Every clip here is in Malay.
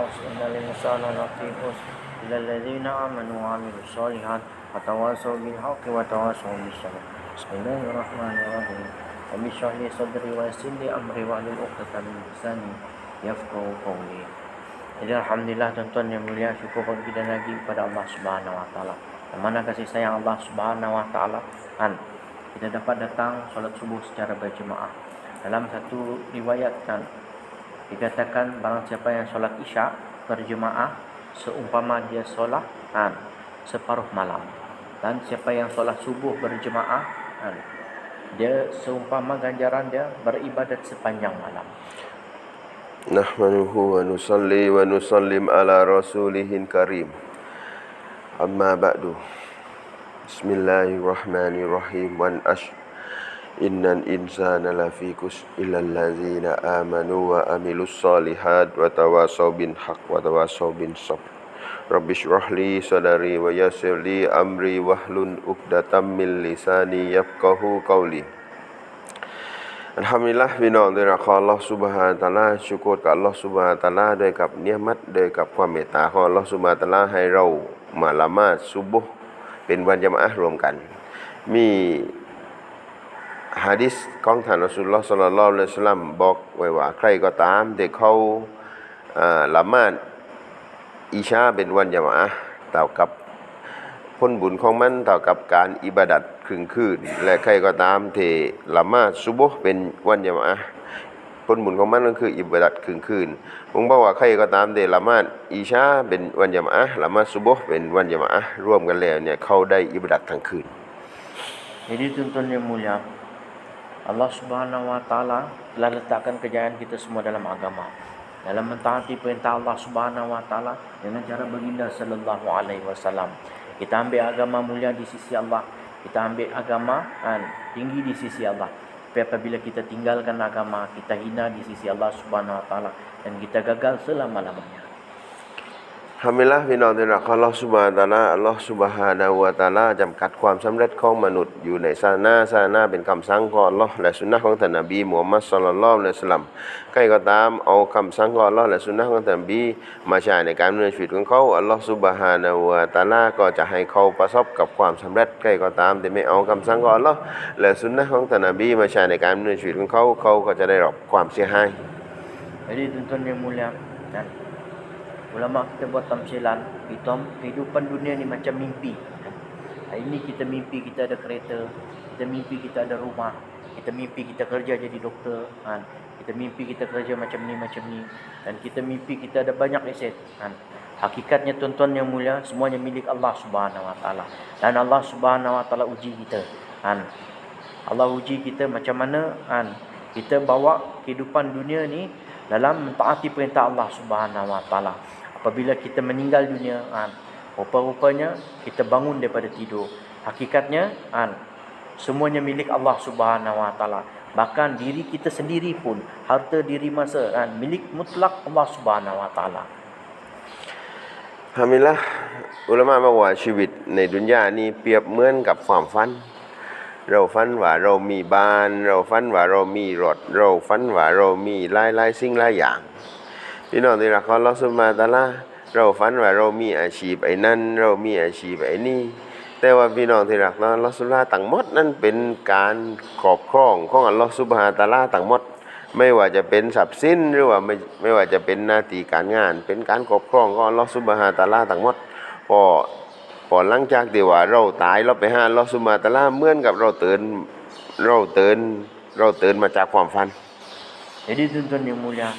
العصر إن الإنسان لفي خسر إلا الذين آمنوا وعملوا الصالحات وتواصوا بالحق وتواصوا بالصبر بسم الله الرحمن الرحيم رب اشرح لي صدري ويسر لي أمري واحلل عقدة من لساني يفقهوا قولي Jadi Alhamdulillah tuan-tuan yang mulia syukur bagi kita lagi kepada Allah Subhanahu Wa Taala. Yang mana kasih sayang Allah Subhanahu Wa Taala kan kita dapat datang solat subuh secara berjemaah. Dalam satu riwayat kan dikatakan barang siapa yang solat isya berjemaah seumpama dia solat ha, separuh malam. Dan siapa yang solat subuh berjemaah ha, dia seumpama ganjaran dia beribadat sepanjang malam. Nahmanuhu wa nusalli wa nusallim ala rasulihin karim. Amma ba'du. Bismillahirrahmanirrahim. Wan ash إن الإنسان لفي كسر إلا الذين آمنوا وعملوا الصالحات وتواصوا بالحق وتواصوا بالصبر رب اشرح لي صدري ويسر لي أمري واحلل عقدة من لساني يفقه قولي อัลฮัมดุลิลละห์พี่น้องที่รักของอัลลอฮ์ซุบฮานะฮูวะตะอาลาชุกรกับอัลลอฮ์ซุบฮานะฮูวะตะอาลาด้วยกับเนียมัตด้วยกับความเมตตาของอัลลอฮ์ซุบฮานะฮูวะตะอาลาให้เรามาละหมาดซุบฮ์เป็นวันยามอะห์รวมกัน มี ฮะดิษของท่านอซูลุลลอฮ์ศ็อลลัลลอฮุลัยฮิวะซัลลัมบอกไว้ว่าใครก็ตามที่เขาละมาดอิชาเป็นวันยามะเท่ากับผลบุญของมันเท่ากับการอิบาดัดครึ่งคืน และใครก็ตามที่ละมาดซุบฮ์เป็นวันยามะห์ผลบุญของมันก็คืออิบาดัดครึ่งคืนผมบอกว่าใครก็ตามที่ละมาดอิชาเป็นวันยามะละมาดซุบฮ์เป็นวันยามะร่วมกันแล้วเนี่ยเขาได้อิบาดัดทั้งคืน Jadi tuan-tuan yang mulia, Allah Subhanahu Wa Taala telah letakkan kejayaan kita semua dalam agama. Dalam mentaati perintah Allah Subhanahu Wa Taala dengan cara baginda sallallahu alaihi wasallam. Kita ambil agama mulia di sisi Allah. Kita ambil agama kan, tinggi di sisi Allah. Apabila kita tinggalkan agama, kita hina di sisi Allah Subhanahu Wa Taala dan kita gagal selama-lamanya. ฮามิลละพี่น้องที่รักอัลลอฮ์ซุบฮานะฮูวะตะอาลาอัลลอฮ์ซุบฮานะฮูวะตะอาลาจำกัดความสำเร็จของมนุษย์อยู่ในศานาศานาเป็นคำสั่งของอัลลอฮ์และสุนนะของท่านนบีมุฮัมมัดศ็อลลัลลอฮุอะลัยฮิวะซัลลัมใครก็ตามเอาคำสั่งของอัลลอฮ์และสุนนะของท่านนบีมาใช้ในการดำเนินชีวิตของเขาอัลลอฮ์ซุบฮานะฮูวะตะอาลาก็จะให้เขาประสบกับความสำเร็จใครก็ตามที่ไม่เอาคำสั่งของอัลลอฮ์และสุนนะของท่านนบีมาใช้ในการดำเนินชีวิตของเขาเขาก็จะได้รับความเสียหาย Jadi tuan-tuan yang mulia? Ulama kita buat tamsilan hitam kehidupan dunia ni macam mimpi? Hari ini kita mimpi kita ada kereta Kita mimpi kita ada rumah Kita mimpi kita kerja jadi doktor kan? Kita mimpi kita kerja macam ni macam ni Dan kita mimpi kita ada banyak aset kan? Hakikatnya tuan-tuan yang mulia Semuanya milik Allah subhanahu wa ta'ala Dan Allah subhanahu wa ta'ala uji kita kan? Allah uji kita macam mana kan? Kita bawa kehidupan dunia ni dalam mentaati perintah Allah Subhanahu Wa Taala Apabila kita meninggal dunia, kan, rupa-rupanya kita bangun daripada tidur. Hakikatnya, kan, semuanya milik Allah Subhanahu Wa Taala. Bahkan diri kita sendiri pun, harta diri masa, kan, milik mutlak Allah Subhanahu Wa Taala. ฮามิลละอุลามะบอกว่าชีวิตในดุนยานี้เปรียบเหมือนกับความฝัน เราฝันว่าเรามีบ้าน เราฝันว่าเรามีรถ เราฝันว่าเรามีหลายหลายสิ่งหลายอย่าง พี่น้องที่รักของอัลอสุบฮานะตาลาเราฝันว่าเรามีอาชีพไอ้นั่น เรามีอาชีพไอ้นี่แต่ว่าพี่น้องที่รักของอัลอสุบฮานะตะอาลาทั้งหมดนั้นเป็นการครอบครองของอัลลอฮฺสุบฮานะฮูวะตาลาทั้งหมด ไม่ว่าจะเป็นทรัพย์สินหรือว่าไม่ไม่ว่าจะเป็นหน้าที่การงาน เป็นการครอบครองของอัลลอฮฺสุบฮานะฮูวะตาลาทั้งหมดพอพอหลังจากที่ว่าเราตายเราไปหาอัลลอฮฺสุบฮานะตาลาเหมือนกับเราตื่นเราตื่นเราตื่นมาจากความฝัน Jadi tuan-tuan yang mulia,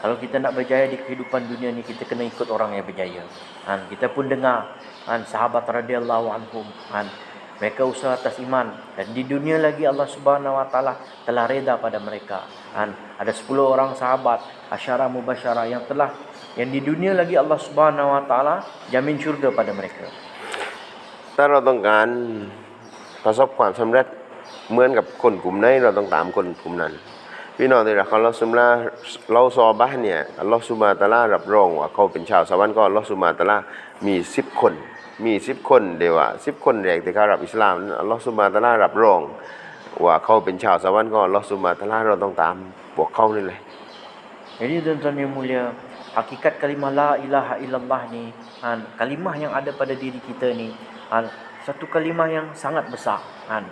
kalau kita nak berjaya di kehidupan dunia ni kita kena ikut orang yang berjaya. Kan kita pun dengar kan sahabat radhiyallahu anhum kan mereka usaha atas iman dan di dunia lagi Allah Subhanahu wa taala telah reda pada mereka. Kan ada 10 orang sahabat asyara mubasyara yang telah yang di dunia lagi Allah Subhanahu wa taala jamin syurga pada mereka. ถ้าเราต้องการประสบความสำเร็จเหมือนกับคนกลุ่มไหนเราต้องตามคนกลุ่มนั้น พี่น้องที่รักของเราสุมาเราซอบะห์เนี่ยอัลอสุบฮาตาลารับรองว่าเขาเป็นชาวสวรรค์ก็อัลอสุบฮาตาลามีสิบคน มีสิบคนเดียวว่าสิบคนแรกที่เขารับอิสลามนั้นอัลอสุบฮาตาลารับรอง ว่าเขาเป็นชาวสวรรค์ก็อัลอสุบฮาตาลาเราต้องตามพวกเขานี่เลย Jadi tuan-tuan yang mulia, hakikat kalimah la ilaha illallah ni kan kalimah yang ada pada diri kita ni kan satu kalimah yang sangat besar kan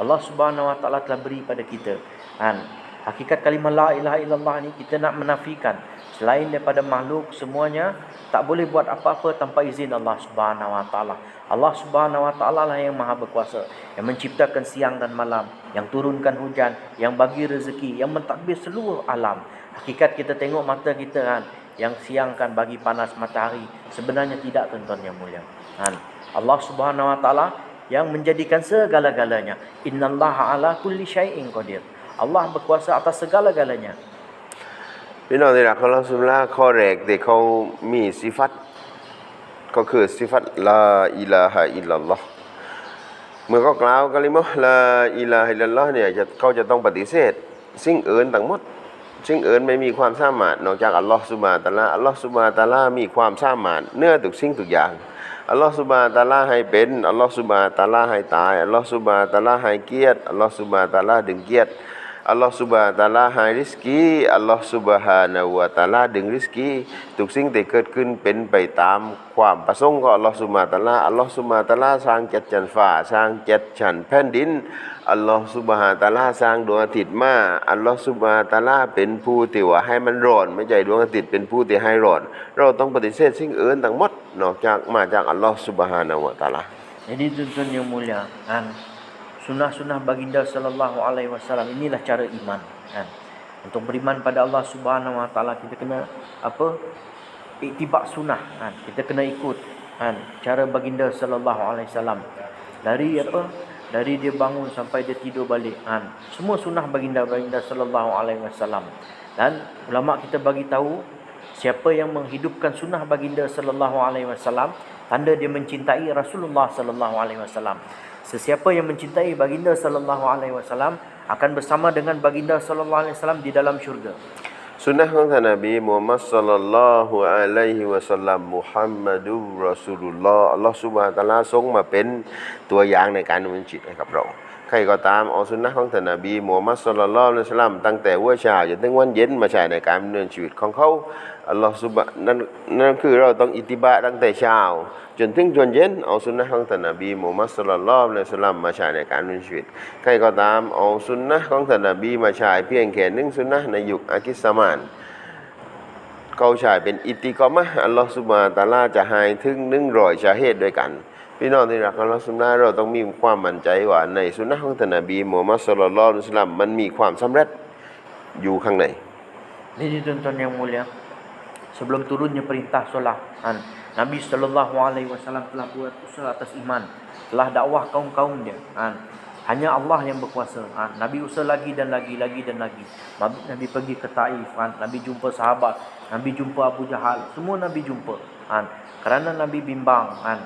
Allah Subhanahu wa taala telah beri pada kita kan hakikat kalimah la ilaha illallah ni kita nak menafikan. Selain daripada makhluk semuanya tak boleh buat apa-apa tanpa izin Allah Subhanahu wa taala. Allah Subhanahu wa taala lah yang maha berkuasa yang menciptakan siang dan malam yang turunkan hujan yang bagi rezeki yang mentadbir seluruh alam. Hakikat kita tengok mata kita kan yang siang kan bagi panas matahari. Sebenarnya tidak tuan-tuan yang mulia. Kan Allah Subhanahu wa taala yang menjadikan segala-galanya. Innallaha ala kulli syai'in qadir Allah berkuasa atas segala-galanya พี่น้องที่รักของเราสุลาข้อแรกที่เขามีสิฟัตก็คือสิฟัตลาอิลาฮะอิลลัลลอฮ์เมื่อเขากล่าวกะลิมะห์ลาอิลาฮะอิลลัลลอฮ์เนี่ยจะเขาจะต้องปฏิเสธ สิ่งอื่นทั้งหมด สิ่งอื่นไม่มีความสามารถนอกจากอัลลอฮ์ซุบานตะลาอัลลอฮ์ซุบานตะลามีความสามารถเนื้อทุกสิ่งทุกอย่างอัลลอฮ์ซุบานตะอาลาให้เป็นอัลลอฮ์ซุบานตะอาลาให้ตายอัลลอฮ์ซุบานตะอาลาให้เกียรติอัลลอฮ์ซุบานตะอาลาดึงเกียรติ อัลลอฮฺสุบฮานะฮูวะตะอาลาให้ริสกีอัลลอฮฺสุบฮานะฮูวะตะอาลาดึงริสกีทุกสิ่งที่เกิดขึ้นเป็นไปตามความประสงค์ของอัลลอฮฺสุบฮานะฮูวะตะอาลาอัลลอฮฺสุบฮานะฮูวะตาลาสร้างเจัดจันฟ้าสร้างเจัดฉันแผ่นดินอัลลอฮฺสุบฮานะฮูวะตะอาลาสร้างดวงอาทิตย์มาอัลลอฮฺสุบฮานะฮูวะตะอาลาเป็นผู้ที่ว่าให้มันร้อน ไม่ใช่ดวงอาทิตย์เป็นผู้ที่ให้ร้อน เราต้องปฏิเสธสิ่งอื่นทั้งหมดนอกจากมาจากอัลลอฮฺสุบฮานะฮูวะตะอาลา Jadi tuan-tuan yang mulia, sunnah-sunnah baginda sallallahu alaihi wasallam inilah cara iman, kan. Untuk beriman pada Allah Subhanahu wa taala kita kena apa? Ittibak sunnah, kan. Kita kena ikut kan cara baginda sallallahu alaihi wasallam. Dari apa? Dari dia bangun sampai dia tidur balik, kan. Semua sunnah baginda baginda sallallahu alaihi wasallam. Dan ulama kita bagi tahu siapa yang menghidupkan sunnah baginda sallallahu alaihi wasallam tanda dia mencintai Rasulullah sallallahu alaihi wasallam Sesiapa yang mencintai baginda sallallahu alaihi wasallam akan bersama dengan baginda sallallahu alaihi wasallam di dalam syurga. สุนนะของท่านนบีมูฮัมมัดศ็อลลัลลอฮุอะลัยฮิวะสัลลัมมุฮัมมัดุรรอซูลุลลอฮ์อัลลอฮฺซุบฮานะฮูวะตะอาลาทรงมาเป็นตัวอย่างในการดำเนินชีวิตให้กับเรา ใครก็ตามเอาสุนนะของท่านนบีมูฮัมมัดศ็อลลัลลอฮุอะลัยฮิสลลัมตั้งแต่หัวเช้าจนถึงวันเย็นมาใช้ในการดำเนินชีวิตของเขาอัลลอฮฺซุบฮานั่นนั่นคือเราต้องอิติบะตั้งแต่เช้าจนถึงจนเย็นเอาสุนนะของท่านนบีมูฮัมมัดศ็อลลัลลอฮุอะลัยฮิสลลัมมาใช้ในการดำเนินชีวิต ใครก็ตามเอาสุนนะของท่านนบีมาใช้เพียงแค่หนึ่งสุนนะในยุคอากิสมานเขาใช้เป็นอิติกอมะอัลลอฮฺสุบะตาลาจะให้ถึงหนึ่งร้อยชาเหตุด้วยกัน พี่น้องที่รักอัลลอฮฺสุบฮานะฮูวะตะอาลาเราต้องมีความมั่นใจว่าในสุนนะของท่านนบีมูฮัมมัดศ็อลลัลลอฮุอะลัยฮิวะซัลลัมมันมีความสำเร็จอยู่ข้างใน Jadi tuan-tuan yang mulia, sebelum turunnya perintah solat, kan, Nabi sallallahu alaihi wasallam telah buat usaha atas iman, telah dakwah kaum-kaum dia, kan. Hanya Allah yang berkuasa. Kan. Nabi usaha lagi dan lagi, lagi dan lagi. Nabi, Nabi pergi ke Taif, kan. Nabi jumpa sahabat, Nabi jumpa Abu Jahal, semua Nabi jumpa. Kan. Kerana Nabi bimbang, kan.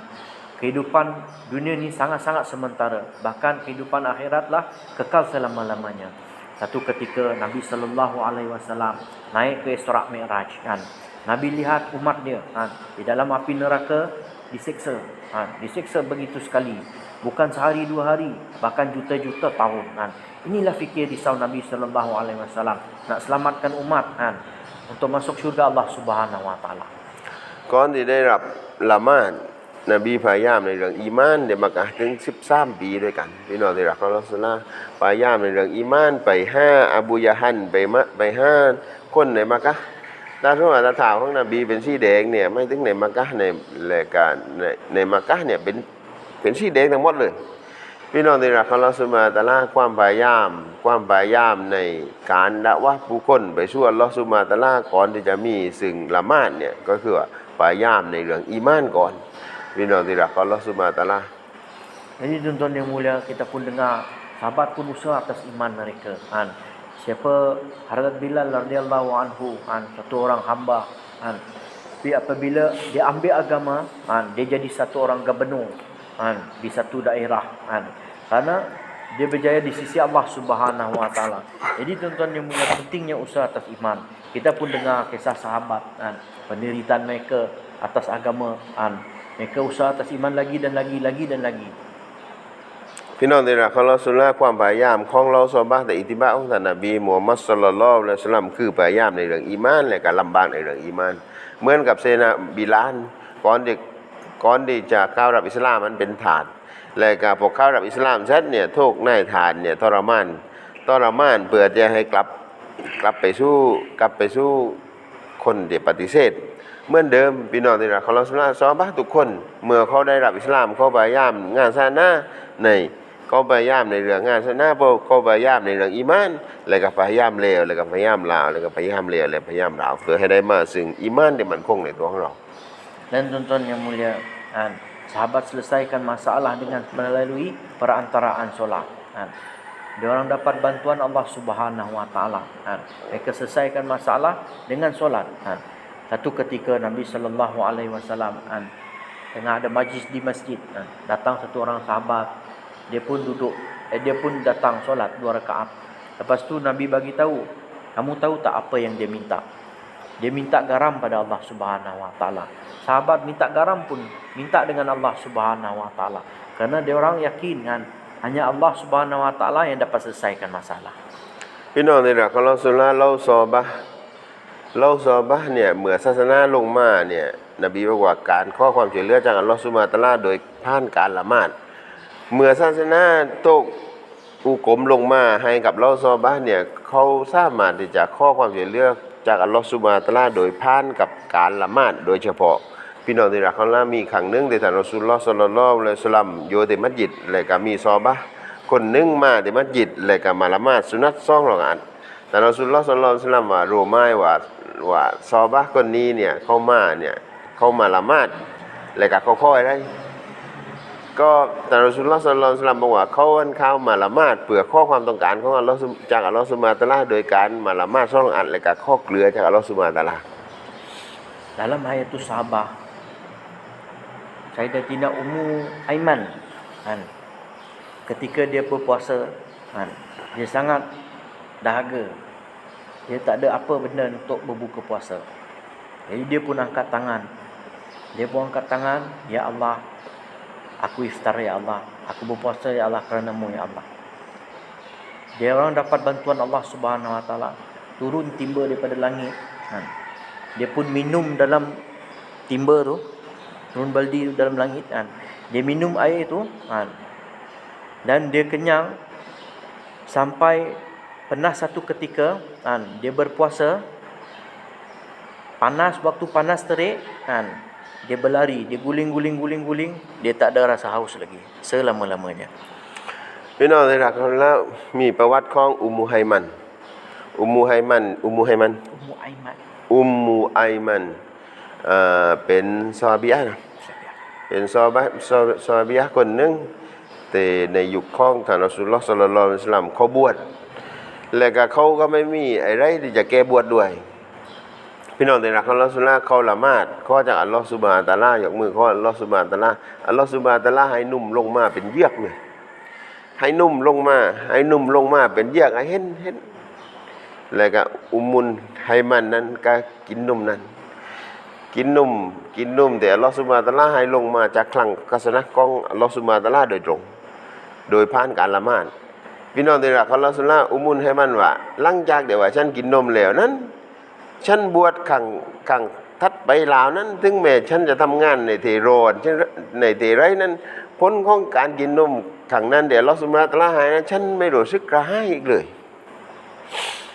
Kehidupan dunia ni sangat-sangat sementara. Bahkan kehidupan akhiratlah kekal selama-lamanya. Satu ketika Nabi sallallahu alaihi wasallam naik ke Isra Mi'raj kan. Nabi lihat umat dia kan di dalam api neraka disiksa. Kan, disiksa begitu sekali. Bukan sehari dua hari, bahkan juta-juta tahun kan. Inilah fikir risau Nabi sallallahu alaihi wasallam nak selamatkan umat kan untuk masuk syurga Allah Subhanahu wa taala. ก่อนที่ได้รับละหมาด นบีพยายามในเรื่องอีมานเดมักกะถึง13ปีด้วยกันพี่น้องที่รักของเราสุลาพยายามในเรื่องอีมานไปห้าอบูยะฮันไปมะไปห้าคนในมักกะตาทุกอัตถาของนบีเป็นสีแดงเนี่ยไม่ถึงในมักกะในรายการในในมักกะเนี่ยเป็นเป็นสีแดงทั้งหมดเลย พี่น้องที่รักของเราสุมาตะลาความพยายาม ความพยายามในการละวะผู้คนไปสู่อัลอสุมาตะลาก่อนที่จะมีสิ่งละมาดเนี่ยก็คือว่าพยายามในเรื่องอีมานก่อน Minum tidak Allah SWT Jadi tuan-tuan yang mulia Kita pun dengar Sahabat pun usaha atas iman mereka kan. Siapa Harad Bilal radhiyallahu anhu kan. Satu orang hamba kan. Tapi apabila dia ambil agama kan. Dia jadi satu orang gubernur kan. Di satu daerah kan. Karena dia berjaya di sisi Allah Subhanahu Wa Taala. Jadi tuan-tuan yang mulia pentingnya usaha atas iman. Kita pun dengar kisah sahabat kan, penderitaan mereka atas agama kan, Mereka usaha atas iman lagi dan lagi lagi dan lagi. พี่น้องที่รักของเราสุลาความพยายามของเราซอบะห์แต่อิติบะของท่านนบีมูฮัมมัดศ็อลลัลลอฮุอะลัยฮิวะซัลลัมคือพยายามในเรื่องอีมานและการลำบากในเรื่องอีมาน เหมือนกับเซนาบิลานก่อนที่ก่อนที่จะเข้ารับอิสลามมันเป็นฐาน แล้วก็พอเข้ารับอิสลามเสร็จเนี่ยทุกข์ในฐานเนี่ยทรมานทรมานเพื่อจะให้กลับกลับไปสู้กลับไปสู้ คนที่ปฏิเสธเหมือนเดิมพี่น้องที่รักของเราสุลาซอบะห์ทุกคน เมื่อเขาได้รับอิสลามเขาพยายามงานศาสนาในเขาพยายามในเรื่องงานศาสนาเขาพยายามในเรื่องอีมานแล้วก็พยายามเลวแล้วก็พยายามลาวแล้วก็พยายามเลวแล้วพยายามลาวเพื่อให้ได้มาซึ่งอีมานที่มันคงในตัวของเรา Dan tuan-tuan yang mulia, kan, sahabat selesaikan masalah dengan melalui perantaraan solat. Dia orang dapat bantuan Allah Subhanahu Wa Taala. Kan. Mereka selesaikan masalah dengan solat. Kan. Satu ketika Nabi sallallahu alaihi wasallam tengah ada majlis di masjid. Kan. Datang satu orang sahabat, dia pun duduk, eh, dia pun datang solat dua rakaat. Lepas tu Nabi bagi tahu, kamu tahu tak apa yang dia minta? Dia minta garam pada Allah Subhanahu Wa Taala. Sahabat minta garam pun minta dengan Allah Subhanahu Wa Taala. Karena dia orang yakin kan hanya Allah Subhanahu Wa Taala yang dapat selesaikan masalah. พี่น้องที่รักของเราสุลาเราซอบะเราซอบะเนี่ยเมื่อศาสนาลงมาเนี่ยนบีบอกว่าการข้อความช่วยเหลือจากอัลลอฮฺสุบฮานะตะอาลาโดยผ่านการละหมาดเมื่อศาสนาตกอุกมลงมาให้กับเราซอบะเนี่ยเขาสามารถที่จะข้อความช่วยเหลือจากอัลลอฮฺสุบฮานะตะอาลาโดยผ่านกับการละหมาดโดยเฉพาะ พี่น้องที่รักของเรามีครั้งนึงที่ท่านรอซูลุลลอฮ์ศ็อลลัลลอฮุอะลัยฮิวะซัลลัมอยู่ที่มัสยิดแล้วก็มีซอบะคนนึงมาที่มัสยิดแล้วก็มาละมาดสุนัตสองรอกาตแต่รอสุลลอฮ์สัลลอฮุลัยฮิวะซัลลัมว่ารู้ไหมว่าว่าซอบะคนนี้เนี่ยเข้ามาเนี่ยเข้ามาละมาดแล้วก็เขาค่อยได้ก็แต่รอสุลลอสลลัลลอฮุอะลัมบอกว่าเขาเข้ามาละมาดเพื่อข้อความต้องการของอัลลอฮ์จากอัลลอฮ์ซุบฮาตะอาลาโดยการมาละมาดสองอันแล้วก็ข้อเกลือจากอัลลอฮ์ซุบฮาตะอาลา Dalam ayat tu sahabah Sayyidatina Ummu Aiman. Kan ketika dia berpuasa kan dia sangat dahaga. Dia tak ada apa benda untuk berbuka puasa. Jadi dia pun angkat tangan. Dia pun angkat tangan ya Allah aku iftar ya Allah. Aku berpuasa ya Allah kerana-Mu ya Allah. Dia orang dapat bantuan Allah Subhanahu Wa Taala. Turun timba daripada langit kan dia pun minum dalam timba tu turun baldi tu dalam langit kan dia minum air tu kan dan dia kenyang sampai pernah satu ketika kan dia berpuasa panas waktu panas terik kan dia berlari dia guling-guling guling-guling dia tak ada rasa haus lagi selama-lamanya พี่น้องที่รักของเรามีประวัติของอุมมุไฮมัน อุมมุไฮมัน อุมมุไฮมัน Ummu Aiman อุมมูไอมันเ อ่อเป็นซอฮาบียะห์นะเป็นซอฮาบะห์ซอซอฮาบียะห์คนหนึงแต่ในยุคของท่านรอซูลุลลอฮ์ศ็อลลัลลอฮุอะลัยฮิวะซัลลัมเขาบวชแล้วก็เขาก็ไม่มีอะไรที่จะแก้บวชด้วย พี่น้องที่รักของอัลเลอฮ์สุลลาเขาละหมาดขอจากอัลลอฮ์ซุบฮานะฮูวะตะอาลายกมือขออัลลอฮ์ซุบฮานะฮูวะตะอาลาอัลลอฮ์ซุบฮานะฮูวะตะอาลาให้นุ่มลงมาเป็นเยือกเลยให้นุ่มลงมาให้นุ่มลงมาเป็นเยือกให้เห็นเห็นแล้วก็อุมมุนให้มันนั้นก็กินนมนั้น กินนมกินนมแต่อัลลอฮฺสุบฮาตะอาลาให้ลงมาจากคลังกัสนะของอัลลอฮฺสุบฮาตะอาลาโดยตรง โดยผ่านการละหมาดพี่น้องที่รักของอัลลอฮฺสุลาอุมุนให้มันว่าหลังจากเดี๋ยวว่าฉันกินนมแล้วนั้น ฉันบวชขังขังทัดไปลาวนั้น ถึงแม้ฉันจะทำงานในเทโรนในเทไรนั้นผลของการกินนมขังนั้นเดี๋ยวอัลลอฮฺสุบฮานะฮูวะตาลาให้นั้นฉันไม่รู้สึกกระหายอีกเลย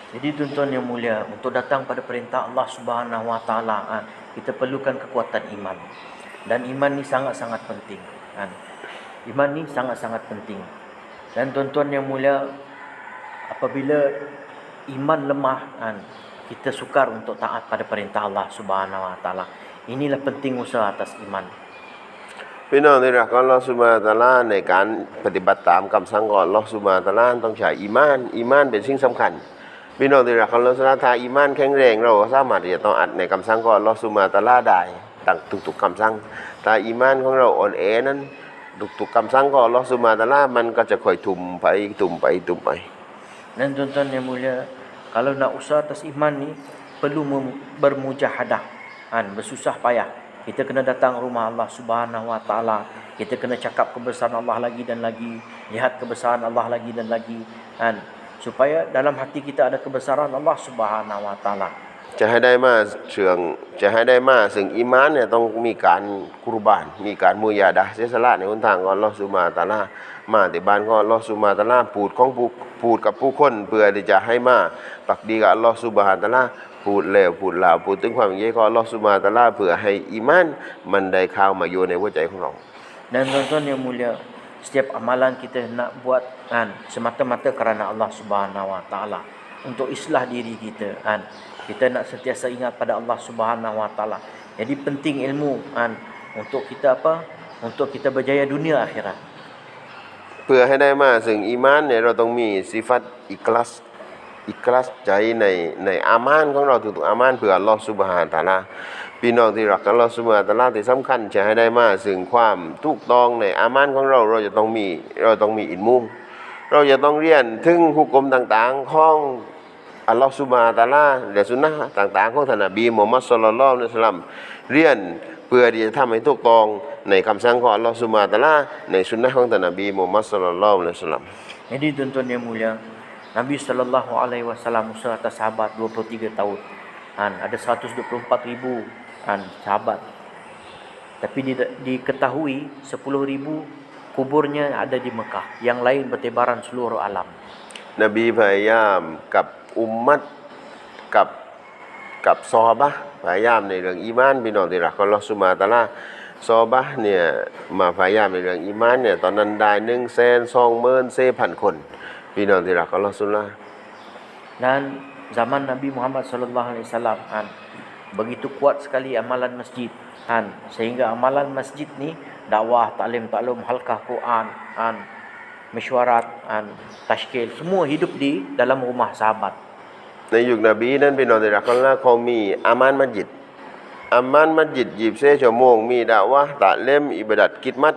Jadi tuan-tuan yang mulia, untuk datang pada perintah Allah Subhanahu Wa Taala, kita perlukan kekuatan iman. Dan iman ni sangat-sangat penting, kan. Iman ni sangat-sangat penting. Dan tuan-tuan yang mulia, apabila iman lemah, kan, kita sukar untuk taat pada perintah Allah Subhanahu Wa Taala. Inilah penting usaha atas iman. พี่น้องที่รักของอัลลอฮฺสุบฮานะฮูวะตะอาลาในการปฏิบัติตามคำสั่งของอัลลอฮฺสุบฮานะฮูวะตะอาลาต้องใช้อีมาน อีมานเป็นสิ่งสำคัญ พี่น้องที่รักของอัลลอฮฺสุบฮานะฮูวะตะอาลาถ้าอีมานแข็งแรงเราก็สามารถที่จะต้องอัดในคำสั่งของอัลลอฮฺสุบฮานะฮูวะตะอาลาได้ตั้งทุกๆคำสั่งถ้าอีมานของเราอ่อนแอนั้นทุกๆคำสั่งของอัลลอฮฺสุบฮานะฮูวะตะอาลามันก็จะค่อยทุ่มไปทุ่มไปทุ่มไป Dan tuan-tuan yang mulia, kalau nak usaha atas iman ni perlu mem- bermujahadah, kan, bersusah payah. Kita kena datang rumah Allah Subhanahu Wa Taala. Kita kena cakap kebesaran Allah lagi dan lagi, lihat kebesaran Allah lagi dan lagi, kan. Supaya dalam hati kita ada kebesaran Allah Subhanahu Wa Taala. จะให้ได้มาเสื่องจะให้ได้มาซึ่งอีมานเนี่ยต้องมีการกุรบาน มีการมุยาดะห์เสียสละในหนทางของอัลลอฮฺซุบฮานะฮูวะตะอาลามาแต่บ้านของอัลลอฮฺซุบฮานะฮูวะตะอาลาพูดของผู้พูดกับผู้คนเพื่อที่จะให้มาปักดีกับอัลลอฮฺซุบฮานะฮูวะตะอาลาพูดแล้วพูดลาวพูดถึงความยิ่งใหญ่ของอัลลอฮฺซุบฮานะฮูวะตะอาลาเพื่อให้อีมานมันได้เข้ามาอยู่ในหัวใจของเรา Dan tuan-tuan yang mulia, setiap amalan kita nak buat kan semata-mata kerana Allah Subhanahu Wa Taala untuk islah diri kita kan. Kita nak sentiasa ingat pada Allah Subhanahu Wa Taala. Jadi penting ilmu kan untuk kita apa? Untuk kita berjaya dunia akhirat. เพื่อให้ได้มาซึ่งอีมานเนี่ยเราต้องมีสิฟัตอิคลัสอิคลัสใจในในอามานของเราทุกๆอามานเพื่ออัลลอฮฺซุบฮานะฮูวะตะอาลา พี่น้องที่รักอัลลอฮฺซุบฮานะฮูวะตะอาลาที่สำคัญจะให้ได้มาซึ่งความถูกต้องในอามานของเราเราจะต้องมีเราต้องมีอินมุมเราจะต้องเรียนถึงหุกกลมต่างๆของอัลลอฮฺซุบานะตาลาและสุนนะต่าง ๆ ของท่านนบีมุฮัมมัดศ็อลลัลลอฮุอะลัยฮิวะซัลลัมเรียนเพื่อที่จะทำให้ถูกต้องในคำสั่งของอัลลอฮฺซุบานะตาลาในสุนนะของท่านนบีมุฮัมมัดศ็อลลัลลอฮุอะลัยฮิวะซัลลัม Jadi tuan-tuan yang mulia, Nabi sallallahu alaihi wasallam usaha atas sahabat 23 tahun. Kan ada 124 ribu kan sahabat. Tapi di, diketahui 10 ribu kuburnya ada di Mekah. Yang lain bertebaran seluruh alam. นบีพยายามกับอุมมัตกับกับซอฮาบะห์พยายามในเรื่องอีมานพี่น้องที่รักของอัลลอฮฺซุบฮานะฮูวะตะอาลาซอฮาบะห์เนี่ยมาพยายามในเรื่องอีมานเนี่ยตอนนั้นได้หนึ่งแสนสองหมื่นสี่พันคนพี่น้องที่รักของอัลลอฮฺซุบฮานะฮูวะตะอาลา Dan zaman Nabi Muhammad sallallahu alaihi wasallam kan begitu kuat sekali amalan masjid kan sehingga amalan masjid ni dakwah taklim taklum halqah Quran kan mesyuarat kan tashkil semua hidup di dalam rumah sahabat ในยุคนบีนั้นพี่น้องที่รักของอัลลอฮ์เขามีอามานมัสยิดอามานมัสยิดยีบเซชั่วโมงมีดาวะห์ตะเล่มอิบาดัดกิดมัด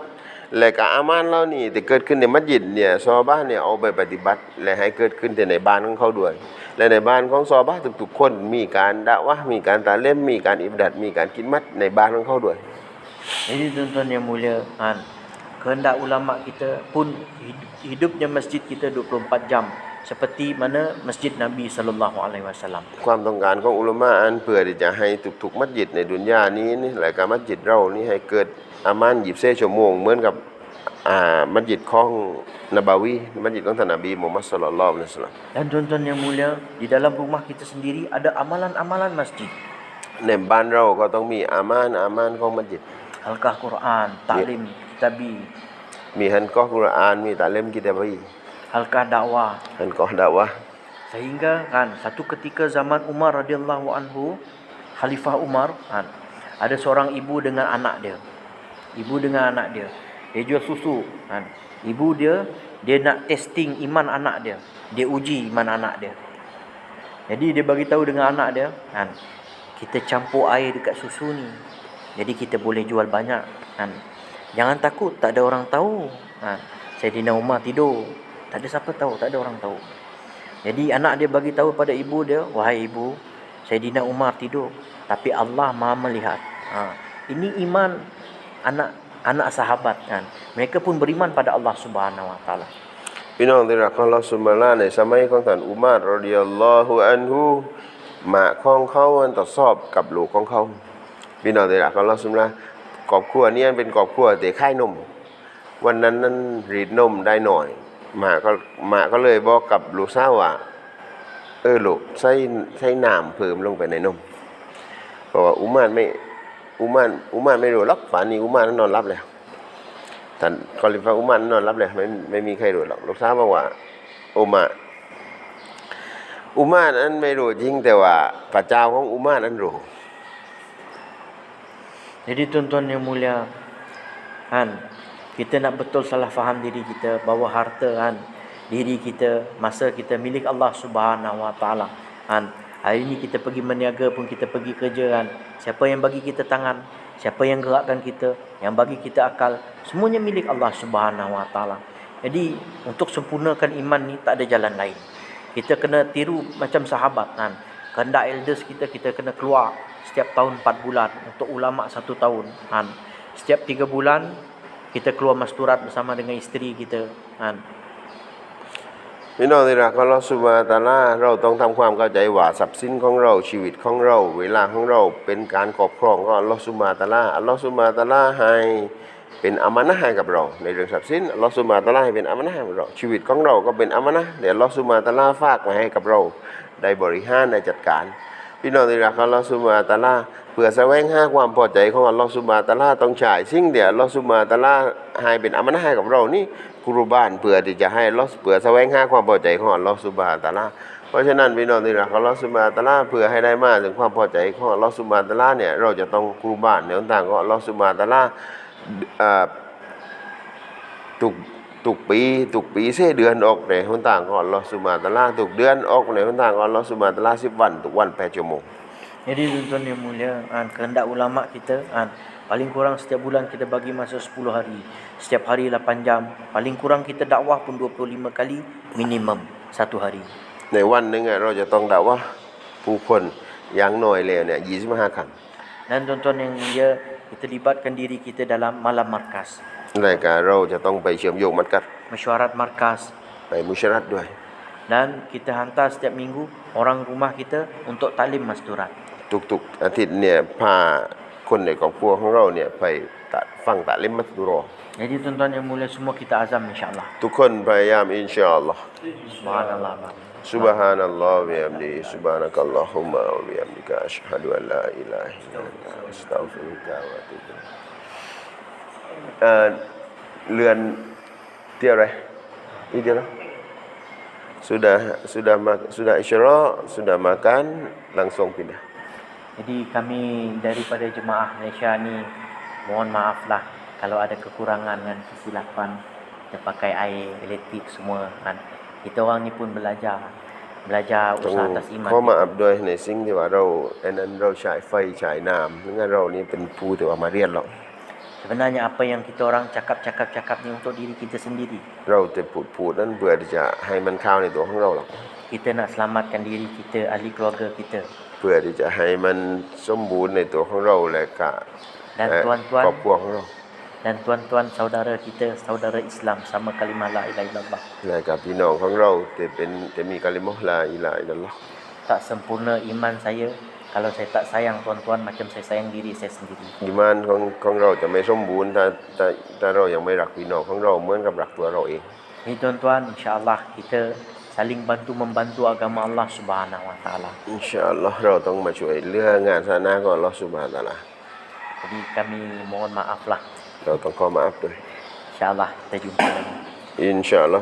และก็อามานเหล่านี้ที่เกิดขึ้นในมัสยิดเนี่ยซอฮาบะห์เนี่ยเอาไปปฏิบัติ และให้เกิดขึ้นแต่ในบ้านของเขาด้วย และในบ้านของซอฮาบะห์ทุกๆคนมีการดาวะห์มีการตะเล่มมีการอิบาดัดมีการกิดมัดในบ้านของเขาด้วย jadi tuan-tuan yang mulia kan kehendak ulama kita pun hid- hidupnya masjid kita 24 jam seperti mana masjid Nabi sallallahu alaihi wasallam ความต้องการของอุลามะอันเพื่อที่จะให้ทุกๆมัสยิดในดุนยานี้นี่และก็มัสยิดเรานี่ให้เกิด อามานหยิบเซชั่วโมงเหมือนกับอ่ามัสยิดของนบาวีมัสยิดของท่านนบีมุฮัมมัดศ็อลลัลลอฮุอะลัยฮิวะซัลลัม dan tuan-tuan yang mulia di dalam rumah kita sendiri ada amalan-amalan masjid ในบ้านเราก็ต้องมีอามานอามานของมัสยิด halqah Quran taklim kitabi มีฮันกอฮ์กุรอานมีตะเล่มกิตาบี halqah dakwah ฮันกอฮ์ดาวะห์ Sehingga kan satu ketika zaman Umar radhiyallahu anhu Khalifah Umar kan ada seorang ibu dengan anak dia. Ibu dengan anak dia. Dia jual susu kan. Ibu dia dia nak testing iman anak dia. Dia uji iman anak dia. Jadi dia bagi tahu dengan anak dia kan kita campur air dekat susu ni. Jadi kita boleh jual banyak kan. Jangan takut tak ada orang tahu. Kan. Saidina Umar tidur. Tak ada siapa tahu, tak ada orang tahu. Jadi anak dia bagi tahu pada ibu dia, wahai ibu, Saidina Umar tidur, tapi Allah Maha melihat. Ha. Ini iman anak anak sahabat kan. Mereka pun beriman pada Allah Subhanahu Wa Taala. พี่น้องที่รักของเราสุมาลาในสมัยของท่านอุมาร์รอดิยัลลอฮุอันฮุหมาของเขาอันต่อสอบกับลูกของเขาพี่น้องที่รักของเราสุมาลาครอบครัวนี้เป็นครอบครัวเตะค่ายนม วันนั้นนั้นรีดนมได้หน่อยหมาก็หมาก็เลยบอกกับลูกสาวว่าเออลูกใส่ใส่น้ำเพิ่มลงไปในนมเพราะว่าอุมานไม่ อุมานอุมานไม่รู้หรอกป่านนี้อุมานนอนรับแล้วท่านคอลิฟาอุมานนอนรับเลยไม่ไม่มีใครรู้หรอกลูกสาวบอกว่าอุมาอุมานั้นไม่รู้จริงแต่ว่าพระเจ้าของอุมานั้นรู้ Jadi tuan-tuan yang mulia, kan kita nak betul salah faham diri kita bahawa harta kan diri kita masa kita milik Allah Subhanahu Wa Taala kan hari ini kita pergi meniaga pun kita pergi kerja kan. Siapa yang bagi kita tangan siapa yang gerakkan kita yang bagi kita akal semuanya milik Allah Subhanahu Wa Taala. Jadi untuk sempurnakan iman ni tak ada jalan lain. Kita kena tiru macam sahabat kan. Kehendak elders kita kita kena keluar setiap tahun 4 bulan untuk ulama satu tahun kan. Setiap 3 bulan kita keluar masturat bersama dengan isteri kita kan พี่น้องที่รักของเราสุบฮาตาลาเราต้องทำความเข้าใจว่าทรัพย์สินของเราชีวิตของเรา เวลาของเราเป็นการครอบครองของอัลลอฮฺสุบฮาตาลาอัลลอฮฺสุบฮาตาลาให้เป็นอามานะให้กับเรา ในเรื่องทรัพย์สินอัลลอฮฺสุบฮาตาลาให้เป็นอามานะให้กับเราชีวิตของเราก็เป็นอามานะเดี๋ยวอัลลอฮฺสุบฮาตาลาฝากมาให้กับเราได้บริหารได้จัดการ พี่น้องที่รักของอัลอสุบฮาตาลา เพื่อแสวงหาความพอใจของอัลลอฮฺสุบานะตะอาลาต้องใช้สิ่งเดียวอัลลอฮฺสุบานะตะอาลาให้เป็นอามานะให้กับเรานี่กุรบานเพื่อที่จะให้อัลลอฮฺเพื่อแสวงหาความพอใจของอัลลอฮฺสุบานะตะอาลาเพราะฉะนั้นพี่น้องที่รักอัลลอฮฺสุบานะตะอาลาเพื่อให้ได้มาถึงความพอใจของอัลลอฮฺสุบานะตะอาลาเนี่ยเราจะต้องกุรบานในหนทางของอัลลอฮฺสุบานะตะอาลาอ่าทุกทุกปีทุกปีเสเดือนออกในหนทางของอัลลอฮฺสุบานะตะอาลาทุกเดือนออกในหนทางของอัลลอฮฺสุบานะตะอาลา10วันทุกวัน8ชั่วโมง Jadi tuan-tuan yang mulia, ah, kehendak ulama kita, ah, paling kurang setiap bulan kita bagi masa 10 hari. Setiap hari 8 jam. Paling kurang kita dakwah pun 25 kali minimum satu hari. ในวันหนึ่งอะเราจะต้องด่าว่าผู้คนอย่างน้อยแล้วเนี่ย25ครั้ง Dan tuan-tuan yang mulia, kita libatkan diri kita dalam malam markas. รายการเราจะต้องไปเชื่อมโยงมัดกัด Mesyuarat markas. ไปมุชรัดด้วย Dan kita hantar setiap minggu orang rumah kita untuk taklim masturat. ทุกๆอาทิตย์เนี่ยพาคนในครอบครัวของเราเนี่ยไปตะฟังตะเล่มมัสดุรอ Jadi tuan-tuan yang mulia semua kita azam insyaAllah. ทุกคนพยายามอินชาอัลลอฮ์ Subhanallah. Pak. Subhanallah wa bihamdihi subhanakallahumma wa bihamdika asyhadu an la ilaha illa anta astaghfiruka wa atubu ilaik เอ่อเรือนเที่ยวอะไรอีกเดียวนะ sudah sudah mak- sudah isyraq sudah makan langsung pindah Jadi kami daripada jemaah Malaysia ni mohon maaf lah kalau ada kekurangan dan kesilapan kita pakai air elektrik semua kan. Kita orang ni pun belajar belajar ต้อง usaha atas iman. ขอมาอับด้วยในสิ่งที่ว่าเราอันนั้นเราใช้ไฟใช้น้ำงั้นเรานี่เป็นผู้ที่ว่ามาเรียนหรอก Sebenarnya apa yang kita orang cakap-cakap-cakap ni untuk diri kita sendiri. เราจะพูดพูดนั้นเพื่อที่จะให้มันเข้าในตัวของเราหรอก Kita nak selamatkan diri kita, ahli keluarga kita. เพื่อที่จะให้มันสมบูรณ์ในตัวของเราและก็ Dan เอ่อ tuan-tuan ครอบครัวของเรา dan tuan-tuan saudara kita, saudara Islam sama kalimah la ilaha illallah. และกับพี่น้องของเราที่เป็นที่มีกาลิมอฮ์ลาอิลาอิลลัลลอฮ์ Tak sempurna iman saya kalau saya tak sayang tuan-tuan macam saya sayang diri saya sendiri. อีมานของของเราจะไม่สมบูรณ์ถ้าถ้าถ้าเรายังไม่รักพี่น้องของเราเหมือนกับรักตัวเราเอง Jadi tuan-tuan, insya-Allah kita saling bantu membantu agama Allah Subhanahu wa taala. อินชาอัลลอฮ์เราต้องมาช่วยเหลืองานศาสนาของอัลลอฮ์ซุบฮานะฮูวะตะอาลา Jadi kami mohon maaf lah. เราต้องขอมาอัพด้วย Insya-Allah kita jumpa lagi. อินชาอัลลอ